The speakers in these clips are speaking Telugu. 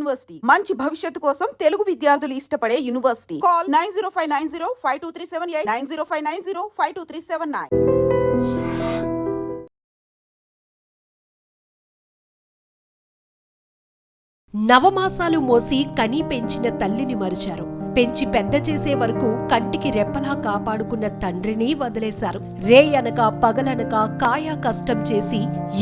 యూనివర్సిటీ. మంచి భవిష్యత్తు కోసం తెలుగు విద్యార్థులు ఇష్టపడే university. Call nine zero five nine zero five two three seven eight nine zero five nine zero five two three seven nine. నవమాసాలు మోసి కని పెంచిన తల్లిని మరిచారు. పెంచి పెద్ద చేసే వరకు కంటికి రెప్పలా కాపాడుకున్న తండ్రిని వదిలేశారు. రే అనక పగలనక కాయా కష్టం చేసి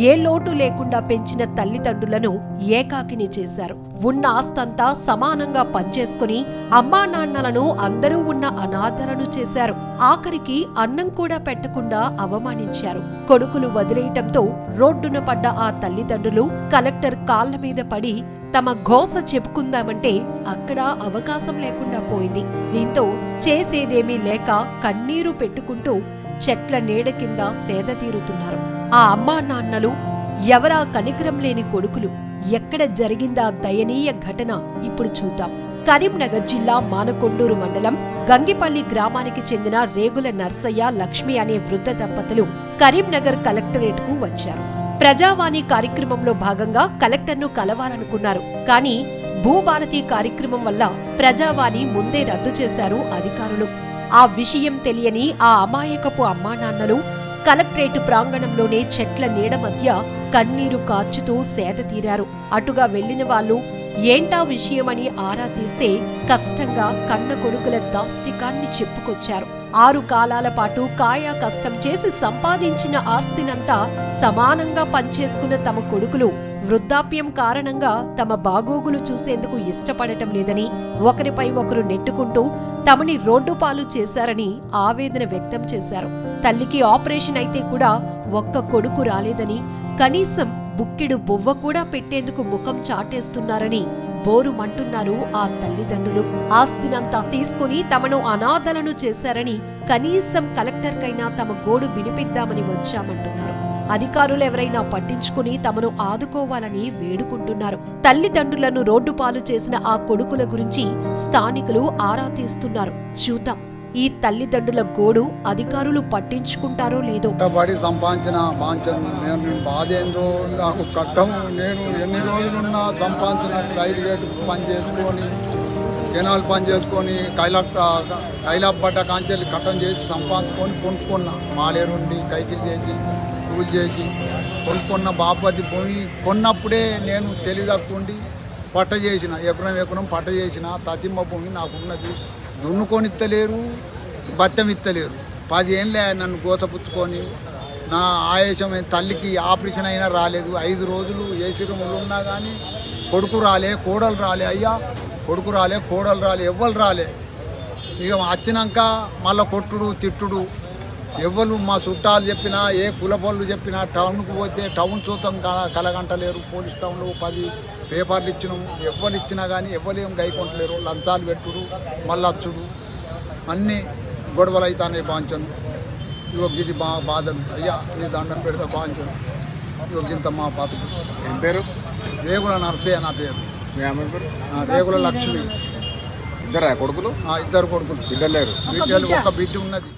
ఏ లోటు లేకుండా పెంచిన తల్లిదండ్రులను ఏకాకిని చేశారు. ఉన్న ఆస్తంతా సమానంగా పంచేసుకుని అమ్మా నాన్నలను అందరూ ఉన్న అనాథలను చేశారు. ఆఖరికి అన్నం కూడా పెట్టకుండా అవమానించారు. కొడుకులు వదిలేయటంతో రోడ్డున పడ్డ ఆ తల్లిదండ్రులు కలెక్టర్ కాళ్ళ మీద పడి తమ ఘోస చెప్పుకుందామంటే అక్కడ అవకాశం లేకుండా పోయింది. దీంతో చేసేదేమీ లేక కన్నీరు పెట్టుకుంటూ చెట్ల నీడ కింద సేద తీరుతున్నారు. ఆ అమ్మా నాన్నలు ఎవరా కనికరం లేని కొడుకులు? ఎక్కడ జరిగిందా దయనీయ ఘటన ఇప్పుడు చూద్దాం. కరీంనగర్ జిల్లా మానకొండూరు మండలం గంగిపల్లి గ్రామానికి చెందిన రేగుల నర్సయ్య లక్ష్మి అనే వృద్ధ దంపతులు కరీంనగర్ కలెక్టరేట్కు వచ్చారు. ప్రజావాణి కార్యక్రమంలో భాగంగా కలెక్టర్ను కలవాలనుకున్నారు. కానీ భూభారతి కార్యక్రమం వల్ల ప్రజావాణి ముందే రద్దు చేశారు అధికారులు. ఆ విషయం తెలియని ఆ అమాయకపు అమ్మానాన్నలు కలెక్టరేట్ ప్రాంగణంలోనే చెట్ల నీడ మధ్య కన్నీరు కార్చుతూ సేద తీరారు. అటుగా వెళ్ళిన వాళ్ళు ఏంటా విషయమని ఆరా తీస్తే కష్టంగా కన్న కొడుకుల దాష్టికాన్ని చెప్పుకొచ్చారు. ఆరు కాలాల పాటు కాయా కష్టం చేసి సంపాదించిన ఆస్తినంతా సమానంగా పంచేసుకున్న తమ కొడుకులు వృద్ధాప్యం కారణంగా తమ బాగోగులు చూసేందుకు ఇష్టపడటం లేదని ఒకరిపై ఒకరు నెట్టుకుంటూ తమని రోడ్డు పాలు చేశారని ఆవేదన వ్యక్తం చేశారు. తల్లికి ఆపరేషన్ అయితే కూడా ఒక్క కొడుకు రాలేదని కనీసం బుక్కెడు బువ్వ కూడా పెట్టేందుకు ముఖం చాటేస్తున్నారని బోరుమంటున్నారు ఆ తల్లిదండ్రులు. ఆస్తినంతా తీసుకుని తమను అనాథలను చేశారని కనీసం కలెక్టర్కైనా తమ గోడు వినిపిద్దామని వచ్చామంటున్నారు. అధికారులు ఎవరైనా పట్టించుకుని తమను ఆదుకోవాలని వేడుకుంటున్నారు. తల్లిదండ్రులను రోడ్డు పాలు చేసిన ఆ కొడుకుల గురించి స్థానికులు ఆరా తీస్తున్నారు. చూద్దాం. ఈ తల్లిదండ్రుల గోడు అధికారులు పట్టించుకుంటారో లేదో? కష్టపడి సంపాదించిన బాంచను నేను నాకు కట్టం నేను ఎన్ని రోజులున్నా సంపాదించిన రైలు పని చేసుకొని కెనాల్ పని చేసుకొని కైలా కైలాపడ్డ కాంచెల్లి కట్టం చేసి సంపాదించుకొని కొనుక్కున్నా. మాలేరుండి కైకిలు చేసి కూలి చేసి కొనుక్కున్న బాపతి భూమి కొన్నప్పుడే నేను తెలివిదక్కుండి పట్ట చేసిన ఎకరం ఎకరం పట్ట చేసిన తతిమ్మ భూమి నాకున్నది. దున్నుకొని ఇత్తలేరు బత్తం ఇత్తలేరు పది ఏళ్ళే నన్ను గోసపుచ్చుకొని నా ఆయాసం తల్లికి ఆపరేషన్ అయినా రాలేదు. ఐదు రోజులు ఏసీ రూములు ఉన్నా కానీ కొడుకు రాలే కోడలు రాలే. అయ్యా కొడుకు రాలే కోడలు రాలే ఎవ్వరు రాలే. ఇక వచ్చినాక మళ్ళీ కొట్టుడు తిట్టుడు ఎవ్వరు మా చుట్టాలు చెప్పినా ఏ కులపొళ్ళు చెప్పినా టౌన్కు పోతే టౌన్ చూద్దాం కలగంటలేరు. పోలీస్ టౌన్లో పది పేపర్లు ఇచ్చినాం. ఎవ్వరు ఇచ్చినా కానీ ఎవ్వరు ఏం గైకొంటలేరు లంచాలు పెట్టుడు మళ్ళీ వచ్చుడు అన్నీ గొడవలు అవుతానే బాంచను. ఇగో ఇది బా బాధలు. అయ్యా ఇది దండం పెడితే బాంచను. ఇగో ఇంత మా బతుకు. పేరు? రేగుల నర్సే నా పేరు. రేగుల లక్ష్మి. ఇద్దరా కొడుకులు? ఇద్దరు కొడుకులు. ఇద్దరు లేరు. బిడ్డలు ఒక బిడ్డ ఉన్నది.